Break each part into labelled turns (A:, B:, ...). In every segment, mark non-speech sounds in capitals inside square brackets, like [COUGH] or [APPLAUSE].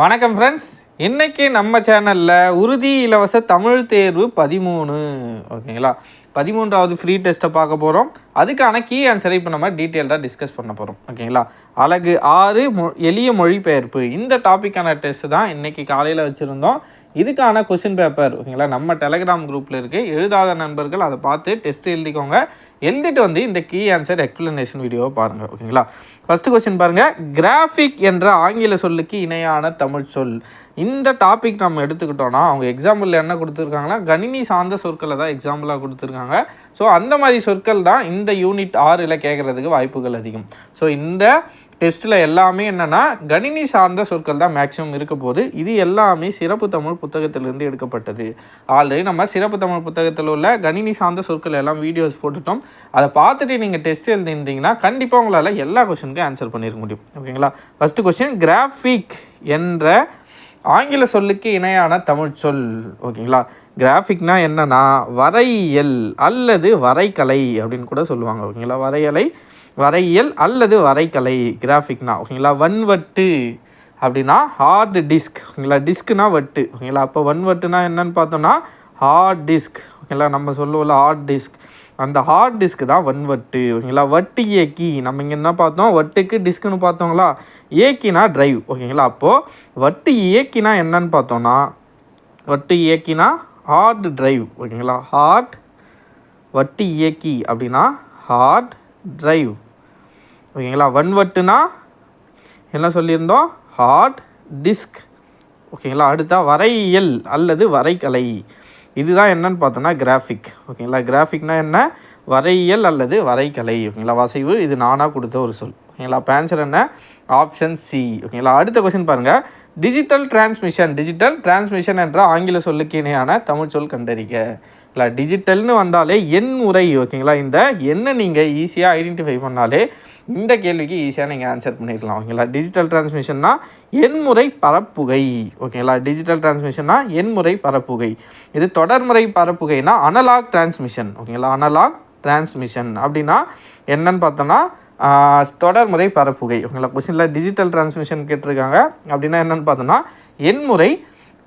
A: வணக்கம் ஃப்ரெண்ட்ஸ் இன்றைக்கி நம்ம சேனலில் உறுதி இலவச தமிழ் தேர்வு பதிமூணு. ஓகேங்களா? பதிமூன்றாவது ஃப்ரீ டெஸ்ட்டை பார்க்க போகிறோம் அதுக்கான கீ ஆன்சரை இப்போ நம்ம டீட்டெயில்டாக டிஸ்கஸ் பண்ண போகிறோம் ஓகேங்களா? அழகு ஆறு மொ எளிய மொழிபெயர்ப்பு. இந்த டாப்பிக்கான டெஸ்ட் தான் இன்றைக்கி காலையில் வச்சுருந்தோம். இதுக்கான கொஷின் பேப்பர் ஓகேங்களா? நம்ம டெலகிராம் குரூப்பில் இருக்குது எழுதாத நண்பர்கள் அதை பார்த்து டெஸ்ட் எழுதிக்கோங்க. எழுதிட்டு வந்து இந்த கீ ஆன்சர் எக்ஸ்பிளனேஷன் வீடியோவை பாருங்கள் ஓகேங்களா ஃபஸ்ட்டு கொஸ்டின் பாருங்கள் கிராஃபிக் என்ற ஆங்கில சொல்லுக்கு இணையான தமிழ் சொல். இந்த டாபிக் நம்ம எடுத்துக்கிட்டோம்னா அவங்க எக்ஸாம்பிள் என்ன கொடுத்துருக்காங்கன்னா கணினி சார்ந்த சொற்களை தான் எக்ஸாம்பிளாக கொடுத்துருக்காங்க. ஸோ அந்த மாதிரி சொற்கள் தான் இந்த யூனிட் ஆறில் கேட்குறதுக்கு வாய்ப்புகள் அதிகம். ஸோ இந்த டெஸ்ட்டில் எல்லாமே என்னென்னா கணினி சார்ந்த சொற்கள் தான் மேக்ஸிமம் இருக்க போது இது எல்லாமே சிறப்பு தமிழ் புத்தகத்திலிருந்து எடுக்கப்பட்டது. ஆல்ரெடி நம்ம சிறப்பு தமிழ் புத்தகத்தில் உள்ள கணினி சார்ந்த சொற்கள் எல்லாம் வீடியோஸ் போட்டுட்டோம். அதை பார்த்துட்டு நீங்கள் டெஸ்ட் எழுதியிருந்தீங்கன்னா கண்டிப்பாக உங்களால் எல்லா கொஷனுக்கும் ஆன்சர் பண்ணிருக்க முடியும். ஓகேங்களா ஃபஸ்ட்டு கொஸ்டின் கிராஃபிக் என்ற ஆங்கில சொல்லுக்கு இணையான தமிழ் சொல். ஓகேங்களா கிராஃபிக்னா என்னென்னா வரையல் அல்லது வரைகலை அப்படின்னு கூட சொல்லுவாங்க. ஓகேங்களா வரையலை வரையியல் அல்லது வரைகலை கிராஃபிக்னா ஓகேங்களா வன்வட்டு அப்படின்னா ஹார்ட் டிஸ்க் ஓகேங்களா டிஸ்க்னா வட்டு ஓகேங்களா அப்போ வன்வட்டுனா என்னன்னு பார்த்தோம்னா ஹார்ட் டிஸ்க் ஓகேங்களா நம்ம சொல்லுவோம்ல ஹார்ட் டிஸ்க் அந்த ஹார்ட் டிஸ்க் தான் வன்வட்டு ஓகேங்களா வட்டு இயக்கி நம்ம இங்கே என்ன பார்த்தோம்? வட்டுக்கு டிஸ்க்குன்னு பார்த்தோங்களா? இயக்கினா டிரைவ் ஓகேங்களா அப்போது வட்டு இயக்கினா என்னன்னு பார்த்தோம்னா வட்டு இயக்கினா ஹார்ட் டிரைவ் ஓகேங்களா ஹார்ட் வட்டு இயக்கி அப்படின்னா ஹார்ட் ட்ரைவ் ஓகேங்களா? வன்வட்டுனா என்ன சொல்லியிருந்தோம்? ஹார்ட் டிஸ்க் ஓகேங்களா? அடுத்தா வரையியல் அல்லது வரைகலை. இதுதான் என்னன்னு பார்த்தோன்னா கிராஃபிக் ஓகேங்களா? கிராஃபிக்னா என்ன? வரையியல் அல்லது வரைகலை. ஓகேங்களா? வசைவு இது நானாக கொடுத்த ஒரு சொல். ஓகேங்களா? அப்போ ஆன்சர் என்ன? ஆப்ஷன் சி ஓகேங்களா? அடுத்த கொஸ்டின் பாருங்கள் டிஜிட்டல் டிரான்ஸ்மிஷன் டிஜிட்டல் டிரான்ஸ்மிஷன் என்ற ஆங்கில சொல்லுக்கு இணையான தமிழ் சொல் கண்டறிக. இல்லை டிஜிட்டல்னு வந்தாலே எண் உரை ஓகேங்களா? இந்த எண்ணை நீங்கள் ஈஸியாக ஐடென்டிஃபை பண்ணாலே இந்த கேள்விக்கு ஈஸியாக நீங்கள் ஆன்சர் பண்ணிடலாம் ஓகேங்களா? டிஜிட்டல் டிரான்ஸ்மிஷன்னா எண்முறை பரப்புகை ஓகேங்களா? டிஜிட்டல் டிரான்ஸ்மிஷன்னா எண்முறை பரப்புகை. இது தொடர்முறை பரப்புகைனா அனலாக் டிரான்ஸ்மிஷன் ஓகேங்களா? அனலாக் டிரான்ஸ்மிஷன் அப்படின்னா என்னன்னு பார்த்தோன்னா தொடர்முறை பரப்புகை ஓகேங்களா? கொஸ்டினில் டிஜிட்டல் டிரான்ஸ்மிஷன் கேட்டிருக்காங்க. அப்படின்னா என்னன்னு பார்த்தோன்னா எண்முறை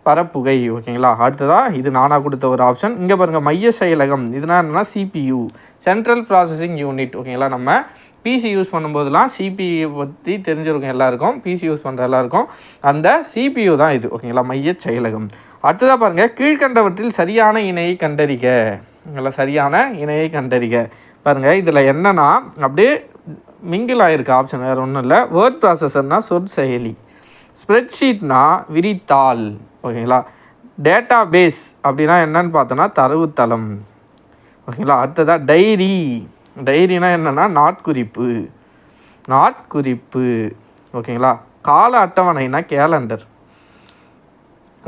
A: பரப்புகை ஓகேங்களா? அடுத்ததாக இது நானாக கொடுத்த ஒரு ஆப்ஷன் இங்கே பாருங்கள் மைய செயலகம். இதுனா என்னன்னா சிபியு சென்ட்ரல் ப்ராசஸிங் யூனிட் ஓகேங்களா? நம்ம பிசி யூஸ் பண்ணும்போதெல்லாம் சிபியு பற்றி தெரிஞ்சிருக்கும் எல்லாருக்கும். பிசி யூஸ் பண்ணுற எல்லாருக்கும். அந்த சிபியு தான் இது ஓகேங்களா? மைய செயலகம். அடுத்ததாக பாருங்கள் கீழ்கண்டவற்றில் சரியான இணையை கண்டறிக. ஓகேங்களா சரியான இணையை கண்டறிக. பாருங்கள் இதில் என்னென்னா அப்படியே மிங்கிள் ஆகிருக்கு ஆப்ஷன் வேறு ஒன்றும் இல்லை. வேர்ட் ப்ராசஸர்னா சொற்செயலி. ஸ்ப்ரெட்ஷீட்னா விரித்தாள் ஓகேங்களா? டேட்டா பேஸ் அப்படின்னா என்னன்னு பார்த்தோன்னா தரவுத்தளம் ஓகேங்களா? அடுத்ததாக டைரி. டைரினா என்னென்னா நாட்குறிப்பு. நாட்குறிப்பு ஓகேங்களா? கால அட்டவணைனா கேலண்டர்.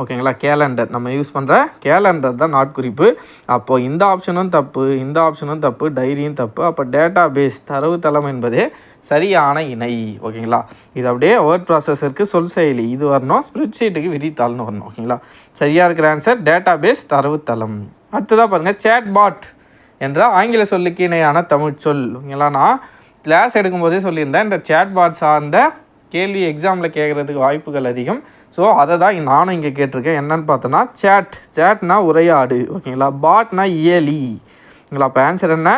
A: ஓகேங்களா? கேலண்டர் நம்ம யூஸ் பண்ணுற கேலண்டர் தான் நாட்குறிப்பு. அப்போது இந்த ஆப்ஷனும் தப்பு இந்த ஆப்ஷனும் தப்பு டைரியும் தப்பு. அப்போ டேட்டா பேஸ் தரவுத்தளம் என்பதே சரியான இணை. ஓகேங்களா? இது அப்படியே வேர்ட் ப்ராசஸருக்கு சொல் செயலி. இது வரணும் ஸ்ப்ரெட்ஷீட்டுக்கு விரித்தாள்னு வரணும். ஓகேங்களா? சரியாக இருக்கிற ஆன்சர் டேட்டா பேஸ் தரவுத்தளம் அடுத்ததாக பாருங்கள் சேட் பாட் என்ற ஆங்கில சொல்லுக்கு இணையான தமிழ் சொல். ஓகேங்களா? நான் கிளாஸ் எடுக்கும்போதே சொல்லியிருந்தேன் இந்த சேட் பாட் சார்ந்த கேள்வி எக்ஸாமில் கேட்குறதுக்கு வாய்ப்புகள் அதிகம். ஸோ அதை தான் நானும் இங்கே கேட்டிருக்கேன். என்னன்னு பார்த்தோன்னா சேட் சேட்னா உரையாடு ஓகேங்களா? பாட்னா ஏலி ஓகேங்களா? அப்போ ஆன்சர் என்ன?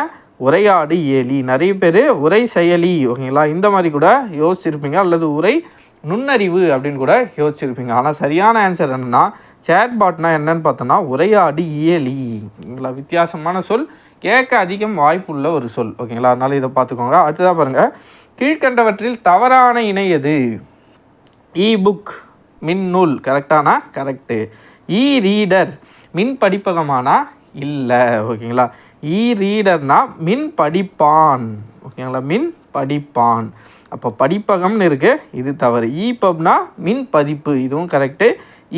A: உரையாடு ஏலி நிறைய பேர் உரை செயலி ஓகேங்களா? இந்த மாதிரி கூட யோசிச்சிருப்பீங்க. அல்லது உரை நுண்ணறிவு அப்படின்னு கூட யோசிச்சிருப்பீங்க. ஆனால் சரியான ஆன்சர் என்னன்னா சேட் பாட்னா என்னன்னு பார்த்தோன்னா உரையாடு இயலி. ஓகேங்களா? வித்தியாசமான சொல். கேட்க அதிகம் வாய்ப்புள்ள ஒரு சொல் ஓகேங்களா? அதனால் இதை பார்த்துக்கோங்க. அடுத்ததாக பாருங்கள் கீழ்கண்டவற்றில் தவறான இணை எது? இ புக் மின் நூல் கரெக்டானா கரெக்டு இ ரீடர் மின் படிப்பகமானா இல்லை ஓகேங்களா? இ ரீடர்னா மின் படிப்பான் ஓகேங்களா? மின் படிப்பான். அப்போ படிப்பகம்னு இருக்குது இது தவறு. இ பப்னா மின் பதிப்பு இதுவும் கரெக்டு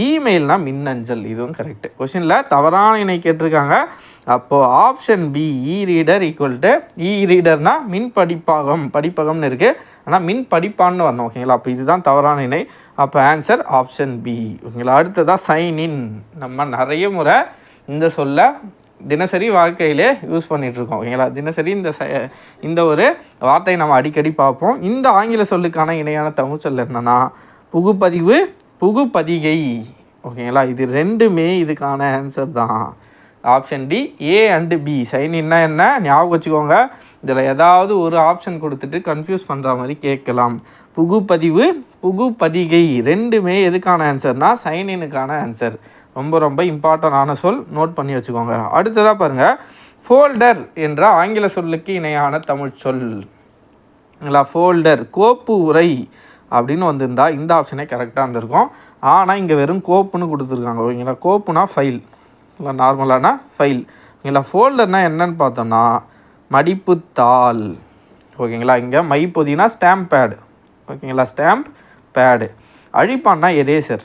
A: இமெயில்னா மின்னஞ்சல் இதுவும் கரெக்டு கொஷினில் தவறான இணை கேட்டிருக்காங்க. அப்போது option B E reader equal to E ரீடர்னா மின் படிப்பகம் படிப்பகம்னு இருக்குது ஆனால் மின் படிப்பான்னு வரணும் ஓகேங்களா? அப்போ இதுதான் தவறான இணை. அப்போ ஆன்சர் ஆப்ஷன் பி ஓகேங்களா அடுத்ததாக சைன் இன் நம்ம நிறைய முறை இந்த சொல்ல தினசரி வாழ்க்கையிலே யூஸ் பண்ணிகிட்ருக்கோம் ஓகேங்களா தினசரி இந்த ச இந்த ஒரு வார்த்தையை நம்ம அடிக்கடி பார்ப்போம். இந்த ஆங்கில சொல்லுக்கான இணையான தமிழ் சொல் என்னென்னா புகுப்பதிவு புகுப்பதிகை ஓகேங்களா? இது ரெண்டுமே இதுக்கான ஆன்சர் தான். Option D A and B sign இன்னா என்ன? ஞாபகம் வச்சுக்கோங்க. இதில் ஏதாவது ஒரு ஆப்ஷன் கொடுத்துட்டு கன்ஃபியூஸ் பண்ணுற மாதிரி கேட்கலாம். புகுப்பதிவு புகுப்பதிகை ரெண்டுமே எதுக்கான ஆன்சர்னால் சைனினுக்கான ஆன்சர் ரொம்ப ரொம்ப இம்பார்ட்டண்டான சொல். நோட் பண்ணி வச்சுக்கோங்க. அடுத்ததாக பாருங்கள் ஃபோல்டர் என்ற ஆங்கில சொல்லுக்கு இணையான தமிழ் சொல். ஃபோல்டர் கோப்பு உரை அப்படின்னு வந்திருந்தா இந்த ஆப்ஷனே கரெக்டாக இருந்திருக்கும். ஆனால் இங்கே வெறும் கோப்புன்னு கொடுத்துருக்காங்க. ஓகேங்களா கோப்புனா ஃபைல் இல்லை நார்மலான ஃபைல் ஓகேங்களா ஃபோல்டர்னால் என்னன்னு பார்த்தோம்னா மடிப்புத்தாள். ஓகேங்களா? இங்கே மைப்பொதினா ஸ்டாம்ப் பேடு ஓகேங்களா? ஸ்டாம்ப் பேடு அழிப்பான்னா எரேசர்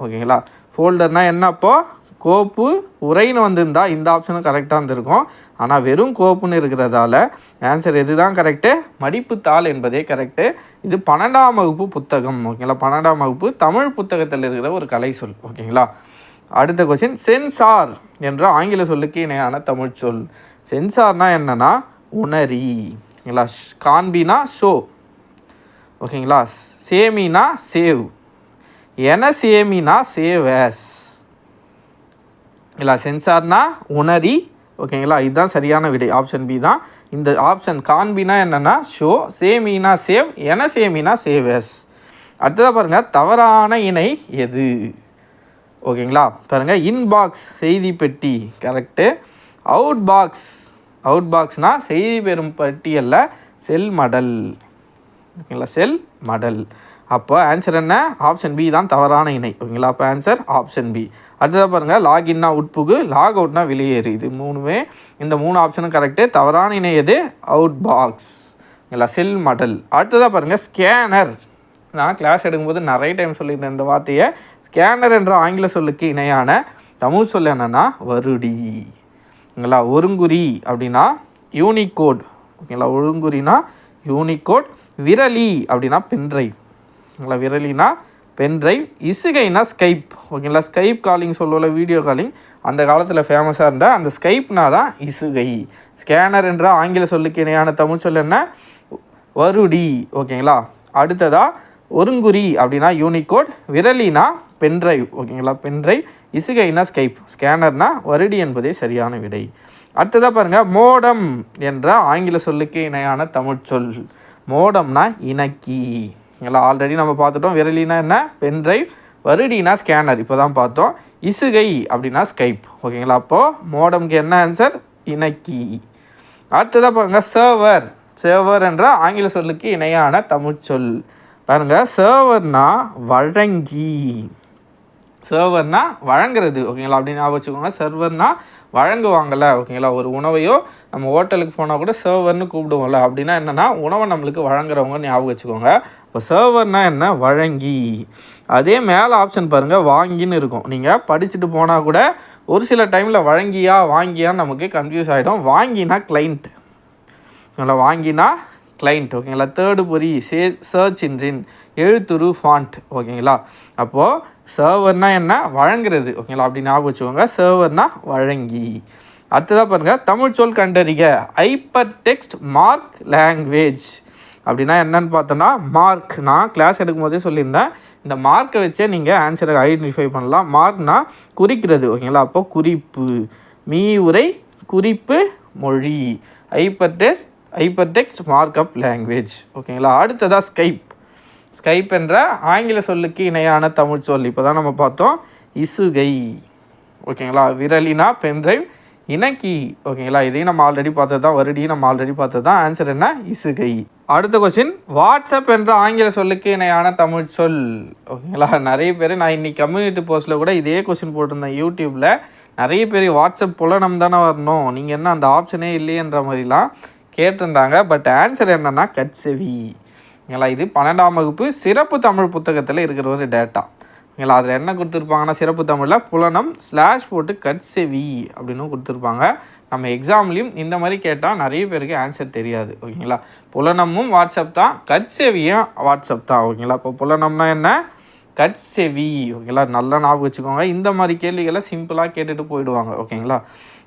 A: ஓகேங்களா? ஃபோல்டர்னால் என்னப்போ கோப்பு உரைன்னு வந்திருந்தா இந்த ஆப்ஷனும் கரெக்டாக இருந்திருக்கும். ஆனால் வெறும் கோப்புன்னு இருக்கிறதால ஆன்சர் எது தான் கரெக்டு மடிப்புத்தாள் என்பதே கரெக்டு இது பன்னெண்டாம் வகுப்பு புத்தகம். ஓகேங்களா? பன்னெண்டாம் வகுப்பு தமிழ் புத்தகத்தில் இருக்கிற ஒரு கலை சொல். ஓகேங்களா? அடுத்த கொஸ்டின் சென்சார் என்ற ஆங்கில சொல்லுக்கு இணையான தமிழ் சொல். சென்சார்னால் என்னென்னா உணரி. ஓகேங்களா? ஷ்- காண்பினா ஷோ. ஓகேங்களா? சேமினா சேவ். என சேமினா சேவ் ஆஸ் இல்லை சென்சார்னா உணரி. ஓகேங்களா? இதுதான் சரியான விடை. ஆப்ஷன் பி தான். இந்த ஆப்ஷன் காண்பினா என்னென்னா ஷோ சேமினா சேவ் என சேமினா சேவ் எஸ் அடுத்ததாக பாருங்கள் தவறான இணை எது? ஓகேங்களா? பாருங்கள் இன்பாக்ஸ் செய்தி பெட்டி. கரெக்டு அவுட் பாக்ஸ் அவுட் பாக்ஸ்னால் செய்தி பெறும் பட்டியலில் செல் மடல். ஓகேங்களா? செல் மடல். அப்போ ஆன்சர் என்ன? ஆப்ஷன் பி தான் தவறான இணை. ஓகேங்களா? அப்போ ஆன்சர் ஆப்ஷன் பி அடுத்ததாக பாருங்கள் லாகின்னா உட்புகு லாக் அவுட்னா வெளியேறு. இது மூணுமே இந்த மூணு ஆப்ஷனும் கரெக்டு தவறான இணை எது? அவுட் பாக்ஸ் ஓகேங்களா? செல் மடல். அடுத்ததாக பாருங்கள் ஸ்கேனர் நான் கிளாஸ் எடுக்கும்போது நிறைய டைம் சொல்லியிருந்தேன் இந்த வார்த்தையை. ஸ்கேனர் என்ற ஆங்கில சொல்லுக்கு இணையான தமிழ் சொல் என்னென்னா வருடி. ஓகேங்களா? ஒருங்குறி அப்படின்னா யூனிகோட் ஓகேங்களா? ஒழுங்குறினா யூனிகோட் விரலி அப்படின்னா பென்ட்ரைவ். ஓகேங்களா விரலினா பென்ட்ரைவ். இசுகைனா ஸ்கைப். ஓகேங்களா? ஸ்கைப் காலிங் சொல்லுவோம்ல வீடியோ காலிங். அந்த காலத்தில் ஃபேமஸாக இருந்தால் அந்த ஸ்கைப்னா தான் இசுகை. ஸ்கேனர் என்ற ஆங்கில சொல்லுக்கு இணையான தமிழ் சொல் என்ன? வருடி. ஓகேங்களா? அடுத்ததா ஒருங்குறி அப்படின்னா யூனிகோட். விரலினா பென்ட்ரைவ். ஓகேங்களா? பென்ட்ரைவ். இசுகைனா ஸ்கைப். ஸ்கேனர்னா வருடி என்பதே சரியான விடை. அடுத்ததாக பாருங்கள் மோடம் என்ற ஆங்கில சொல்லுக்கு இணையான தமிழ் சொல். மோடம்னா இணக்கி. எல்லாம் ஆல்ரெடி நம்ம பார்த்துட்டோம். விரலினா என்ன? பென்ட்ரைவ் வருடினா ஸ்கேனர் இப்போ தான் பார்த்தோம். இசுகை அப்படின்னா ஸ்கைப் ஓகேங்களா? அப்போது மோடம்க்கு என்ன ஆன்சர் இணக்கி. அடுத்ததாக பாருங்க சர்வர் சர்வர் என்ற ஆங்கில சொல்லுக்கு இணையான தமிழ் சொல் பாருங்கள் சர்வர்னா வழங்கி. சர்வர்னால் வழங்குறது ஓகேங்களா? அப்படின்னு ஞாபகம் வச்சுக்கோங்க. சர்வர்னால் வழங்குவாங்கல்ல ஓகேங்களா? ஒரு உணவையோ நம்ம ஹோட்டலுக்கு போனால் கூட சர்வர்னு கூப்பிடுவோம்ல. அப்படின்னா என்னென்னா உணவை நம்மளுக்கு வழங்குறவங்க ஞாபகம் வச்சுக்கோங்க. இப்போ சர்வர்னால் என்ன? வழங்கி. அதே மேலே ஆப்ஷன் பாருங்கள் வாங்கின்னு இருக்கும். நீங்கள் படிச்சுட்டு போனால் கூட ஒரு சில டைமில் வழங்கியா வாங்கியா நமக்கு கன்ஃபியூஸ் ஆகிடும் வாங்கினா கிளைண்ட் ஓகேங்களா? வாங்கினா கிளைண்ட் ஓகேங்களா? தேர்டு பொறி சே சர்ச் இன்ஜின் எழுத்துரு ஃபாண்ட் ஓகேங்களா? அப்போது சர்வர்னா என்ன? வழங்குறது. ஓகேங்களா அப்படி ஞாபகம் வச்சுக்கோங்க. சர்வர்னா வழங்கி. அடுத்ததாக பாருங்கள் தமிழ் சொல் கண்டறிக. ஹைப்பர் டெக்ஸ்ட் மார்க் லாங்குவேஜ் அப்படின்னா என்னன்னு பார்த்தோன்னா மார்க் நான் கிளாஸ் எடுக்கும் போதே சொல்லியிருந்தேன். இந்த மார்க்கை வச்சே நீங்கள் ஆன்சரை ஐடென்டிஃபை பண்ணலாம். மார்க்னா குறிக்கிறது. ஓகேங்களா அப்போ குறிப்பு. மீ உரை குறிப்பு மொழி. Hyper test hyper text markup language ஓகேங்களா அடுத்ததாக ஸ்கைப் ஸ்கைப் என்ற ஆங்கில சொல்லுக்கு இணையான தமிழ் சொல். இப்போ தான் நம்ம பார்த்தோம். இசுகை. ஓகேங்களா? விரலினா பென்ட்ரைவ் இணக்கி. ஓகேங்களா? இதையும் நம்ம ஆல்ரெடி பார்த்தது தான் வருடியும் நம்ம ஆல்ரெடி பார்த்தது தான் ஆன்சர் என்ன? இசுகை. அடுத்த கொஸ்டின் வாட்ஸ்அப் என்ற ஆங்கில சொல்லுக்கு இணையான தமிழ் சொல். ஓகேங்களா? நிறைய பேர் நான் இன்னைக்கு கம்யூனிட்டி போஸ்ட்டில் கூட இதே கொஸ்டின் போட்டிருந்தேன் யூடியூப்பில் நிறைய பேர் வாட்ஸ்அப் புலனம் தானே வரணும். நீங்கள் என்ன அந்த ஆப்ஷனே இல்லையன்ற மாதிரிலாம் கேட்டிருந்தாங்க. பட் ஆன்சர் என்னன்னா கட்செவி. ஓகேங்களா இது பன்னெண்டாம் வகுப்பு சிறப்பு தமிழ் புத்தகத்தில் இருக்கிற ஒரு டேட்டா ஓகேங்களா அதில் என்ன கொடுத்துருப்பாங்கன்னா சிறப்பு தமிழில் புலனம் ஸ்லாஷ் போட்டு கட்செவி அப்படின்னு கொடுத்துருப்பாங்க. நம்ம எக்ஸாம்லேயும் இந்த மாதிரி கேட்டால் நிறைய பேருக்கு ஆன்சர் தெரியாது ஓகேங்களா? புலனமும் வாட்ஸ்அப் தான் கட்செவியும் வாட்ஸ்அப் தான் ஓகேங்களா? இப்போ புலனம்னா என்ன? கட் செவி ஓகேங்களா? நல்லா ஞாபகம் வச்சுக்கோங்க. இந்த மாதிரி கேள்விகளை சிம்பிளாக கேட்டுட்டு போயிடுவாங்க ஓகேங்களா?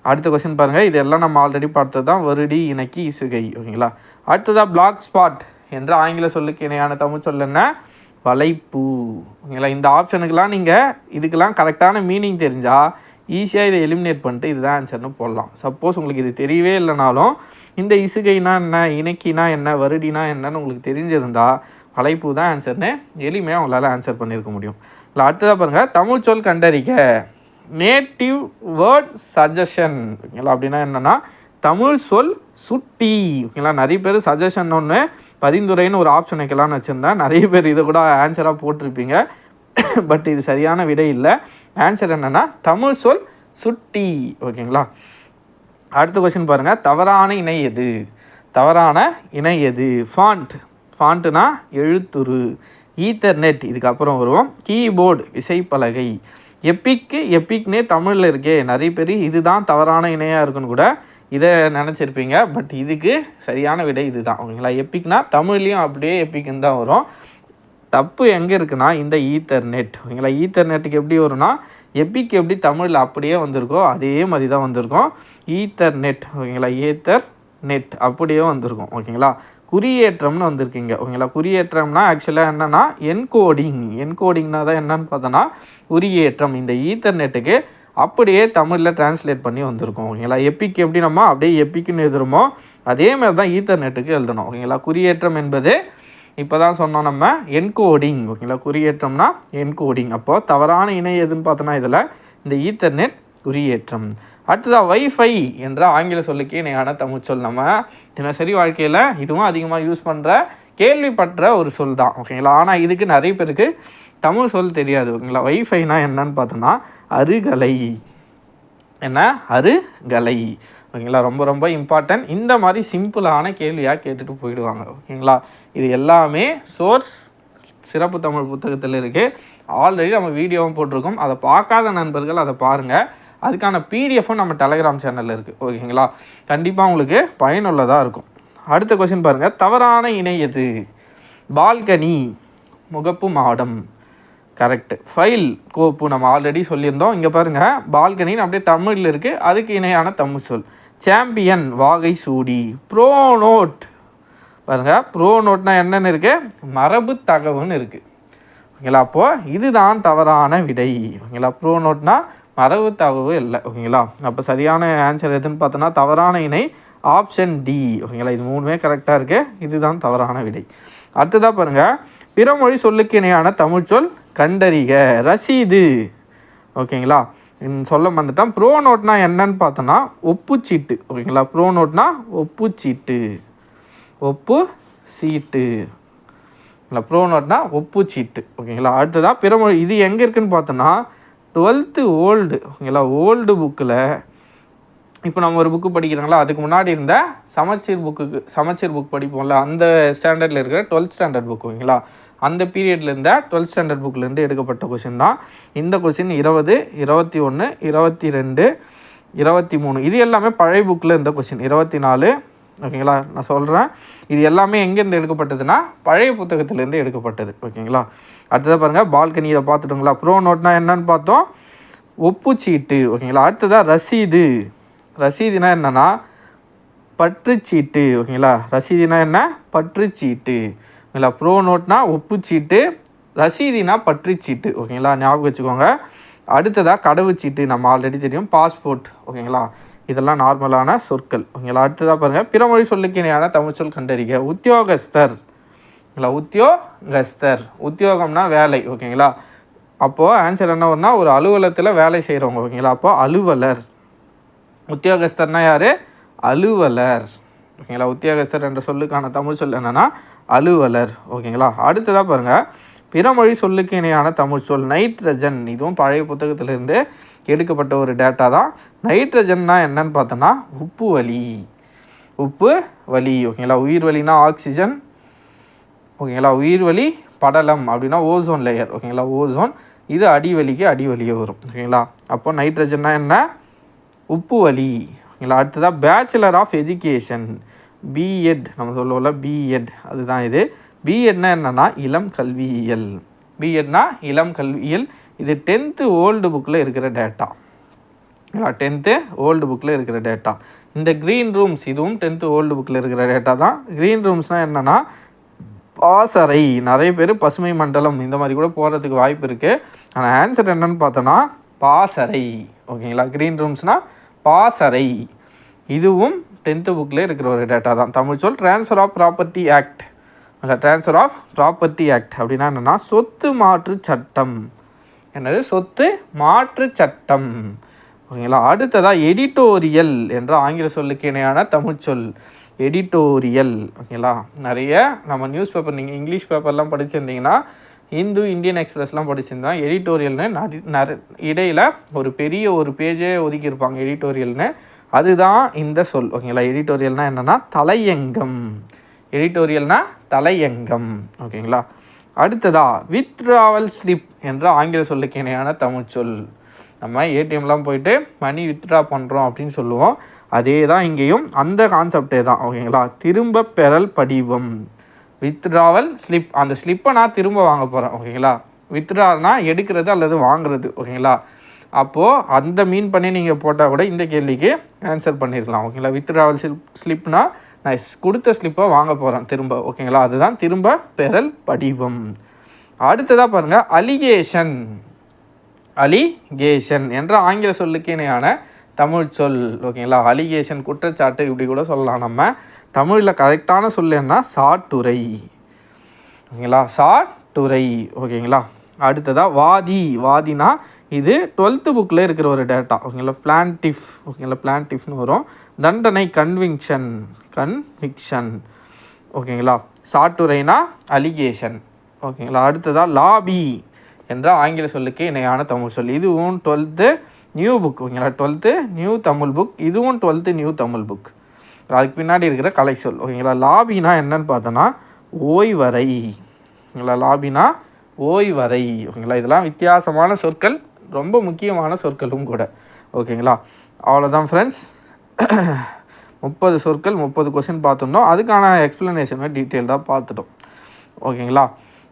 A: அடுத்த கொஸ்டின் பாருங்கள் இதெல்லாம் நம்ம ஆல்ரெடி பார்த்தது தான் வருடி இணக்கி இசுகை ஓகேங்களா? அடுத்ததாக பிளாக் ஸ்பாட் என்ற ஆங்கில சொல்லுக்கு இணையான தமிழ் சொல் என்ன? வளைப்பு. ஓகேங்களா இந்த ஆப்ஷனுக்கெலாம் நீங்கள் இதுக்கெல்லாம் கரெக்டான மீனிங் தெரிஞ்சால் ஈஸியாக இதை எலிமினேட் பண்ணிட்டு இதுதான் ஆன்சர்னு போடலாம். சப்போஸ் உங்களுக்கு இது தெரியவே இல்லைனாலும் இந்த இசுகைனா என்ன இணைக்கினா என்ன வருடினா என்னன்னு உங்களுக்கு தெரிஞ்சிருந்தா வலைப்பூ தான் ஆன்சர்னு எளிமையாக உங்களால் ஆன்சர் பண்ணியிருக்க முடியும். இல்லை அடுத்ததாக பாருங்கள் தமிழ் சொல் கண்டறிக்க நேட்டிவ் வேர்ட் சஜஷன் ஓகேங்களா அப்படின்னா என்னென்னா தமிழ் சொல் சுட்டி. ஓகேங்களா நிறைய பேர் சஜஷன் ஒன்று பரிந்துரைன்னு ஒரு ஆப்ஷன் வைக்கலாம்னு வச்சுருந்தேன். நிறைய பேர் இதை கூட ஆன்சராக போட்டிருப்பீங்க. பட் இது சரியான விடை இல்லை. ஆன்சர் என்னென்னா தமிழ் சொல் சுட்டி. ஓகேங்களா? அடுத்த கொஸ்டின் பாருங்கள் தவறான இணை எது? தவறான இணை எது? ஃபாண்ட் ஃபாண்ட்டுனா எழுத்துரு. ஈத்தர்நெட் இதுக்கப்புறம் வருவோம். கீபோர்டு விசைப்பலகை. எப்பிக்கு எப்பிக்னே தமிழில் இருக்கே. நிறைய பேர் இதுதான் தவறான இணையாக இருக்குன்னு கூட இதை நினச்சிருப்பீங்க பட் இதுக்கு சரியான விடை இதுதான். ஓகேங்களா? எப்பிக்னா தமிழ்லேயும் அப்படியே எப்பிக்குன்னு தான் வரும். தப்பு எங்கே இருக்குன்னா இந்த ஈத்தர் நெட் ஓகேங்களா? ஈத்தர் நெட்டுக்கு எப்படி வரும்னா எப்பிக் எப்படி தமிழில் அப்படியே வந்திருக்கோ அதே மாதிரி தான் வந்திருக்கும். ஈத்தர் நெட் ஓகேங்களா? ஏத்தர் நெட் அப்படியே வந்திருக்கும் ஓகேங்களா? குறியேற்றம்னு வந்திருக்கீங்க ஓகேங்களா? குறியேற்றம்னா ஆக்சுவலாக என்னென்னா என்கோடிங் என்கோடிங்னா தான் என்னன்னு பார்த்தோன்னா குறியேற்றம். இந்த ஈத்தர் நெட்டுக்கு அப்படியே தமிழில் டிரான்ஸ்லேட் பண்ணி வந்திருக்கும் ஓகேங்களா? எப்பிக் எப்படி நம்ம அப்படியே எப்பிக்குன்னு எழுதுறோமோ அதே மாதிரி தான் ஈத்தர் நெட்டுக்கு எழுதணும் ஓகேங்களா? குறியேற்றம் என்பது இப்போ தான் சொன்னோம் நம்ம என்கோடிங் ஓகேங்களா? குறியேற்றம்னா என்கோடிங் அப்போது தவறான இணை எதுன்னு பார்த்தோன்னா இதில் இந்த ஈத்தர்நெட் குறியேற்றம். அடுத்ததாக வைஃபை என்ற ஆங்கில சொல்லுக்கு இணையான தமிழ் சொல் நம்ம. தினசரி வாழ்க்கையில் இதுவும் அதிகமாக யூஸ் பண்ணுற கேள்விப்பட்ட ஒரு சொல் தான் ஓகேங்களா? ஆனால் இதுக்கு நிறைய பேருக்கு தமிழ் சொல் தெரியாது ஓகேங்களா? வைஃபைனா என்னன்னு பார்த்தோன்னா அருகலை. என்ன? அருகலை. ஓகேங்களா? ரொம்ப ரொம்ப இம்பார்ட்டன்ட் இந்த மாதிரி சிம்பிளான கேள்வியாக கேட்டுட்டு போயிடுவாங்க ஓகேங்களா? இது எல்லாமே சோர்ஸ் சிறப்பு தமிழ் புத்தகத்தில் இருக்குது ஆல்ரெடி நம்ம வீடியோவும் போட்டிருக்கோம். அதை பார்க்காத நண்பர்கள் அதை பாருங்கள் அதுக்கான பிடிஎஃப்பும் நம்ம டெலகிராம் சேனலில் இருக்குது ஓகேங்களா? கண்டிப்பாக உங்களுக்கு பயனுள்ளதாக இருக்கும். அடுத்த கொஸ்டின் பாருங்கள் தவறான இணை எது? பால்கனி முகப்பு மாடம். கரெக்டு ஃபைல் கோப்பு நம்ம ஆல்ரெடி சொல்லியிருந்தோம். இங்கே பாருங்கள் பால்கனின்னு அப்படியே தமிழில் இருக்குது அதுக்கு இணையான தமிழ் சொல். சாம்பியன் வாகை சூடி. ப்ரோனோட் பாருங்கள் ப்ரோனோட்னா என்னென்னு இருக்குது மரபு தகவல்னு இருக்குது ஓகேங்களா? அப்போது இதுதான் தவறான விடை. ஓகேங்களா? ப்ரோனோட்னா மரபு தகவல் இல்லை. ஓகேங்களா? அப்போ சரியான ஆன்சர் எதுன்னு பார்த்தோன்னா தவறான இணை ஆப்ஷன் டி ஓகேங்களா? இது மூணுமே கரெக்டாக இருக்குது இதுதான் தவறான விடை. அடுத்ததாக பாருங்கள் பிறமொழி சொல்லுக்கு இணையான தமிழ் சொல் கண்டறிக. ரசீது. ஓகேங்களா? சொல்ல வந்துட்டோம் ப்ரோ நோட்னா என்னன்னு பார்த்தோன்னா ஒப்புச்சீட்டு. ஓகேங்களா? ப்ரோ நோட்னா ஒப்புச்சீட்டு. ஒப்பு சீட்டு இல்லை ப்ரோ நோட்னா ஒப்புச்சீட்டு. ஓகேங்களா? அடுத்ததாக பிறமொழி இது எங்கே இருக்குதுன்னு பார்த்தோன்னா டுவெல்த்து ஓல்டு. ஓகேங்களா? ஓல்டு புக்கில் இப்போ நம்ம ஒரு புக்கு படிக்கிறாங்களா? அதுக்கு முன்னாடி இருந்த சமச்சீர் புக்குக்கு சமச்சீர் புக் படிப்போம்ல. அந்த ஸ்டாண்டர்டில் இருக்கிற டுவெல்த் ஸ்டாண்டர்ட் புக் ஓகேங்களா அந்த பீரியடில் இருந்த டுவெல்த் ஸ்டாண்டர்ட் புக்லேருந்து எடுக்கப்பட்ட கொஷின் தான். இந்த கொஷின் இருபது இருபத்தி ஒன்று இருபத்தி ரெண்டு இருபத்தி மூணு. இது எல்லாமே பழைய புக்கில் இருந்த கொஷின் இருபத்தி நாலு ஓகேங்களா? நான் சொல்கிறேன் இது எல்லாமே எங்கேருந்து எடுக்கப்பட்டதுன்னா பழைய புத்தகத்திலேருந்து எடுக்கப்பட்டது ஓகேங்களா? அடுத்ததாக பாருங்கள் பால்கனி இதை பார்த்துட்டோங்களா? ப்ரோ நோட்னா என்னன்னு பார்த்தோம். ஒப்புச்சீட்டு ஓகேங்களா? அடுத்ததாக ரசீது. ரசீதுனா என்னன்னா பற்றுச்சீட்டு ஓகேங்களா? ரசீதுனா என்ன? பற்றுச்சீட்டு. ஓகேங்களா? ப்ரோ நோட்னா ஒப்புச்சீட்டு ரசீதினா பற்றுச்சீட்டு ஓகேங்களா? ஞாபகம் வச்சுக்கோங்க. அடுத்ததாக கடவுச்சீட்டு நம்ம ஆல்ரெடி தெரியும். பாஸ்போர்ட் ஓகேங்களா? இதெல்லாம் நார்மலான சொற்கள் ஓகேங்களா? அடுத்ததாக பாருங்கள் பிறமொழி சொல்லுக்கு இணையான தமிழ் சொல் கண்டறிக. உத்தியோகஸ்தர் ஓகேங்களா? உத்தியோகஸ்தர். உத்தியோகம்னா வேலை ஓகேங்களா? அப்போது ஆன்சர் என்ன வரும்னா ஒரு அலுவலகத்தில் வேலை செய்கிறவங்க ஓகேங்களா? அப்போது அலுவலர். உத்தியோகஸ்தர்னா யார்? அலுவலர். ஓகேங்களா? உத்தியோகஸ்தர் என்ற சொல்லுக்கான தமிழ் சொல் என்னன்னா அலுவலர். ஓகேங்களா? அடுத்ததாக பாருங்கள் பிறமொழி சொல்லுக்கு இணையான தமிழ் சொல் நைட்ரஜன். இதுவும் பழைய புத்தகத்திலிருந்து எடுக்கப்பட்ட ஒரு டேட்டா தான். நைட்ரஜன்னா என்னன்னு பார்த்தோன்னா உப்பு வலி. உப்பு வலி. ஓகேங்களா? உயிர் வலினா ஆக்சிஜன் ஓகேங்களா? உயிர் வலி படலம் அப்படின்னா ஓசோன் லேயர் ஓகேங்களா? ஓசோன் இது அடிவலிக்கு அடிவலியே வரும். ஓகேங்களா? அப்போ நைட்ரஜன்னா என்ன? உப்பு வலி. ஓகேங்களா அடுத்ததாக பேச்சுலர் ஆஃப் எஜுகேஷன் பிஎட் நம்ம சொல்லுவோம்ல பிஎட் அதுதான் இது. பிஎட்னா என்னென்னா இளம் கல்வியியல். பிஎட்னா இளம் கல்வியியல். இது டென்த்து ஓல்டு புக்கில் இருக்கிற டேட்டா டென்த்து ஓல்டு புக்கில் இருக்கிற டேட்டா இந்த க்ரீன் ரூம்ஸ் இதுவும் டென்த்து ஓல்டு புக்கில் இருக்கிற டேட்டா தான். க்ரீன் ரூம்ஸ்னால் என்னென்னா பாசறை. நிறைய பேர் பசுமை மண்டலம் இந்த மாதிரி கூட போகிறதுக்கு வாய்ப்பு இருக்குது ஆனால் ஆன்சர் என்னன்னு பார்த்தோன்னா பாசறை. ஓகேங்களா? க்ரீன் ரூம்ஸ்னால் பாசறை. இதுவும் டென்த்து புக்கில் இருக்கிற ஒரு டேட்டா தான். தமிழ் சொல் ட்ரான்ஸ்ஃபர் ஆஃப் ப்ராப்பர்ட்டி ஆக்ட் இல்லை ட்ரான்ஸ்ஃபர் ஆஃப் ப்ராப்பர்ட்டி ஆக்ட் அப்படின்னா என்னென்னா சொத்து மாற்று சட்டம். என்னது? சொத்து மாற்று சட்டம். ஓகேங்களா? அடுத்ததாக எடிட்டோரியல் என்ற ஆங்கில சொல்லுக்கு இணையான தமிழ் சொல். எடிட்டோரியல் ஓகேங்களா? நிறைய நம்ம நியூஸ் பேப்பர் நீங்கள் இங்கிலீஷ் பேப்பர்லாம் படிச்சிருந்தீங்கன்னா இந்து இந்தியன் எக்ஸ்பிரஸ்லாம் படிச்சிருந்தா எடிட்டோரியல்னு நடி இடையில் ஒரு பெரிய ஒரு பேஜே ஒதுக்கியிருப்பாங்க எடிட்டோரியல்னு. அதுதான் இந்த சொல் ஓகேங்களா? எடிட்டோரியல்னால் என்னென்னா தலையங்கம். எடிட்டோரியல்னா தலையங்கம் ஓகேங்களா? அடுத்ததா வித்ட்ராவல் ஸ்லிப் என்ற ஆங்கில சொல்லுக்கு இணையான தமிழ் சொல். நம்ம ஏடிஎம்லாம் போயிட்டு மணி வித்ட்ரா பண்ணுறோம் அப்படின்னு சொல்லுவோம். அதே தான் இங்கேயும் அந்த கான்செப்டே தான் ஓகேங்களா? திரும்ப பெறல் படிவம். வித்ட்ராவல் ஸ்லிப் அந்த ஸ்லிப்பை நான் திரும்ப வாங்க போகிறேன் ஓகேங்களா வித்ட்ரானா எடுக்கிறது அல்லது வாங்குறது ஓகேங்களா அப்போது அந்த மீன் பண்ணி நீங்கள் போட்டால் கூட இந்த கேள்விக்கு ஆன்சர் பண்ணியிருக்கலாம் ஓகேங்களா வித்ட்ராவல் ஸ்லிப் ஸ்லிப்னா நான் கொடுத்த ஸ்லிப்பை வாங்க போகிறேன் திரும்ப ஓகேங்களா அதுதான் திரும்ப பெறல் படிவம். அடுத்ததாக பாருங்கள் அலிகேஷன் அலிகேஷன் என்ற ஆங்கில சொல்லுக்கு இணையான தமிழ் சொல் ஓகேங்களா அலிகேஷன் குற்றச்சாட்டு இப்படி கூட சொல்லலாம் நம்ம. தமிழில் கரெக்டான சொல் என்ன? சாட்டுரை. ஓகேங்களா? சாட்டுரை. ஓகேங்களா? அடுத்ததாக வாதி. வாதினா இது டுவெல்த்து புக்கில் இருக்கிற ஒரு டேட்டா ஓகேங்களா? பிளான்டிஃப் ஓகேங்களா? பிளான்டிஃப்னு வரும். தண்டனை கன்விங்ஷன் கன்விக்ஷன் ஓகேங்களா? சாட்டுரைனா அலிகேஷன் ஓகேங்களா? அடுத்ததாக லாபி என்ற ஆங்கில சொல்லுக்கு இணையான தமிழ் சொல். இதுவும் டுவெல்த்து நியூ புக் ஓகேங்களா? டுவெல்த்து நியூ தமிழ் புக் இதுவும் டுவெல்த்து நியூ தமிழ் புக் அதுக்கு பின்னாடி இருக்கிற கலை சொல். ஓகேங்களா? லாபினா என்னன்னு பார்த்தோன்னா ஓய்வறை. ஓகேங்களா? லாபினா ஓய்வறை. ஓகேங்களா? இதெல்லாம் வித்தியாசமான சொற்கள் ரொம்ப முக்கியமான சொற்களும் கூட. ஓகேங்களா? அவ்வளோதான் ஃப்ரெண்ட்ஸ் [CLEARS THROAT] முப்பது சொற்கள் முப்பது கொஸ்டின் பார்த்துட்டோம் அதுக்கான எக்ஸ்ப்ளனேஷனை டீட்டெயில்டாக பார்த்துட்டோம். ஓகேங்களா?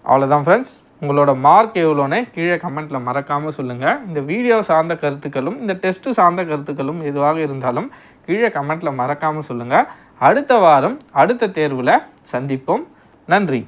A: அவ்வளோதான் ஃப்ரெண்ட்ஸ் உங்களோட மார்க் எவ்வளோன்னு கீழே கமெண்ட்டில் மறக்காமல் சொல்லுங்கள் இந்த வீடியோ சார்ந்த கருத்துக்களும் இந்த டெஸ்ட்டு சார்ந்த கருத்துக்களும் எதுவாக இருந்தாலும் கீழே கமெண்ட்டில் மறக்காமல் சொல்லுங்கள் அடுத்த வாரம் அடுத்த தேர்வில் சந்திப்போம். நன்றி.